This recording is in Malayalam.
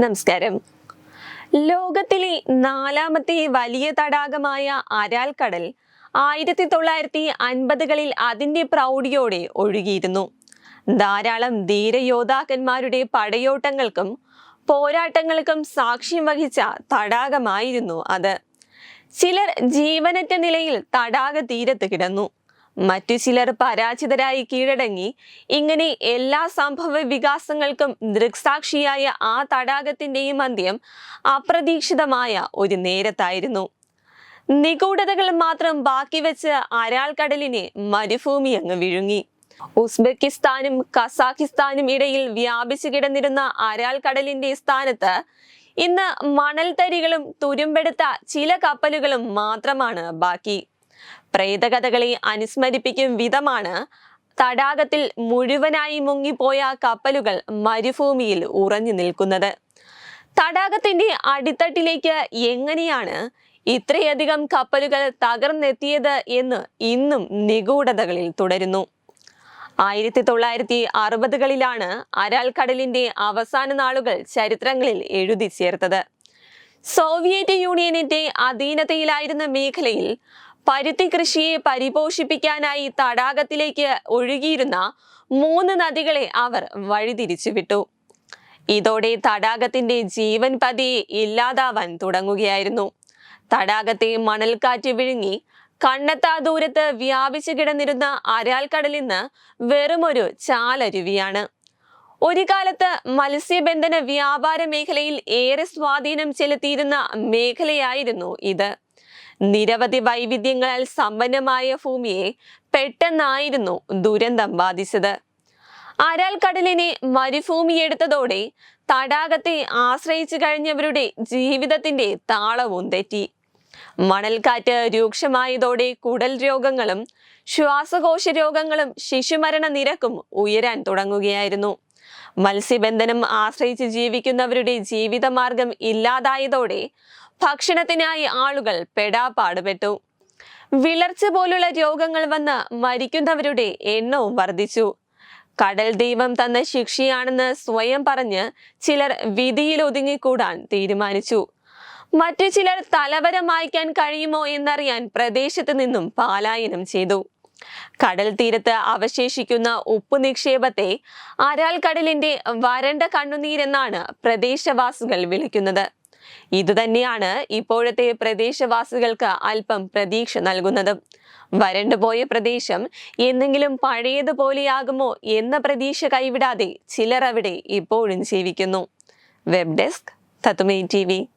നമസ്കാരം. ലോകത്തിലെ നാലാമത്തെ വലിയ തടാകമായ അരാൽക്കടൽ ആയിരത്തി തൊള്ളായിരത്തി അൻപതുകളിൽ അതിന്റെ പ്രൗഢിയോടെ ഒഴുകിയിരുന്നു. ധാരാളം ധീരയോദ്ധാക്കന്മാരുടെ പടയോട്ടങ്ങൾക്കും പോരാട്ടങ്ങൾക്കും സാക്ഷ്യം വഹിച്ച തടാകമായിരുന്നു അത്. ചിലർ ജീവനറ്റ നിലയിൽ തടാക തീരത്ത് കിടന്നു. മറ്റു ചിലർ പരാജിതരായി കീഴടങ്ങി. ഇങ്ങനെ എല്ലാ സംഭവ വികാസങ്ങൾക്കും ദൃക്സാക്ഷിയായ ആ തടാകത്തിന്റെയും അന്ത്യം അപ്രതീക്ഷിതമായ ഒരു നേരത്തായിരുന്നു. നിഗൂഢതകൾ മാത്രം ബാക്കി വെച്ച് അരാൾ കടലിനെ മരുഭൂമി അങ്ങ് വിഴുങ്ങി. ഉസ്ബെക്കിസ്ഥാനും കസാഖിസ്ഥാനും ഇടയിൽ വ്യാപിച്ചു കിടന്നിരുന്ന അരാൾ കടലിന്റെ സ്ഥാനത്ത് ഇന്ന് മണൽത്തരികളും തുരുമ്പെടുത്ത ചില കപ്പലുകളും മാത്രമാണ് ബാക്കി. പ്രേതകഥകളെ അനുസ്മരിപ്പിക്കും വിധമാണ് തടാകത്തിൽ മുഴുവനായി മുങ്ങിപ്പോയ കപ്പലുകൾ മരുഭൂമിയിൽ ഉറഞ്ഞു നിൽക്കുന്നത്. തടാകത്തിന്റെ അടിത്തട്ടിലേക്ക് എങ്ങനെയാണ് ഇത്രയധികം കപ്പലുകൾ തകർന്നെത്തിയത് എന്ന് ഇന്നും നിഗൂഢതകളിൽ തുടരുന്നു. ആയിരത്തി തൊള്ളായിരത്തി അറുപതുകളിലാണ് അരാൽക്കടലിന്റെ അവസാന നാളുകൾ ചരിത്രങ്ങളിൽ എഴുതി ചേർത്തത്. സോവിയറ്റ് യൂണിയനിന്റെ അധീനതയിലായിരുന്ന മേഖലയിൽ പരുത്തി കൃഷിയെ പരിപോഷിപ്പിക്കാനായി തടാകത്തിലേക്ക് ഒഴുകിയിരുന്ന മൂന്ന് നദികളെ അവർ വഴിതിരിച്ചു വിട്ടു. ഇതോടെ തടാകത്തിന്റെ ജീവൻ പതിയെ ഇല്ലാതാവാൻ തുടങ്ങുകയായിരുന്നു. തടാകത്തെ മണൽക്കാറ്റ് വിഴുങ്ങി കണ്ണെത്താ ദൂരത്ത് വ്യാപിച്ചു കിടന്നിരുന്ന അരാൽക്കടലിൽ നിന്ന് വെറുമൊരു ചാലരുവിയാണ്. ഒരു കാലത്ത് മത്സ്യബന്ധന വ്യാപാര മേഖലയിൽ ഏറെ സ്വാധീനം ചെലുത്തിയിരുന്ന മേഖലയായിരുന്നു ഇത്. നിരവധി വൈവിധ്യങ്ങളാൽ സമ്പന്നമായ ഭൂമിയെ പെട്ടെന്നായിരുന്നു ദുരന്തം ബാധിച്ചത്. അരാൽ കടലിനെ മരുഭൂമിയെടുത്തതോടെ തടാകത്തെ ആശ്രയിച്ചു കഴിഞ്ഞവരുടെ ജീവിതത്തിന്റെ താളവും തെറ്റി. മണൽക്കാറ്റ് രൂക്ഷമായതോടെ കുടൽ രോഗങ്ങളും ശ്വാസകോശ രോഗങ്ങളും ശിശുമരണ നിരക്കും ഉയരാൻ തുടങ്ങുകയായിരുന്നു. മത്സ്യബന്ധനം ആശ്രയിച്ച് ജീവിക്കുന്നവരുടെ ജീവിതമാർഗം ഇല്ലാതായതോടെ ഭക്ഷണത്തിനായി ആളുകൾ പെടാപ്പാടുപെട്ടു വിളർച്ച പോലുള്ള രോഗങ്ങൾ വന്ന് മരിക്കുന്നവരുടെ എണ്ണവും വർദ്ധിച്ചു. കടൽ ദൈവം തന്ന ശിക്ഷയാണെന്ന് സ്വയം പറഞ്ഞ് ചിലർ വിധിയിൽ ഒതുങ്ങിക്കൂടാൻ തീരുമാനിച്ചു. മറ്റു ചിലർ തലവരം മായ്ക്കാൻ കഴിയുമോ എന്നറിയാൻ പ്രദേശത്ത് നിന്നും പാലായനം ചെയ്തു. കടൽ തീരത്ത് അവശേഷിക്കുന്ന ഉപ്പു നിക്ഷേപത്തെ അരാൽ കടലിന്റെ വരണ്ട കണ്ണുനീരെന്നാണ് പ്രദേശവാസികൾ വിളിക്കുന്നത്. ഇതുതന്നെയാണ് ഇപ്പോഴത്തെ പ്രദേശവാസികൾക്ക് അല്പം പ്രതീക്ഷ നൽകുന്നത്. വരണ്ടുപോയ പ്രദേശം എന്തെങ്കിലും പഴയതുപോലെയാകുമോ എന്ന പ്രതീക്ഷ കൈവിടാതെ ചിലർ അവിടെ ഇപ്പോഴും ജീവിക്കുന്നു. Web desk തത്തുമേ T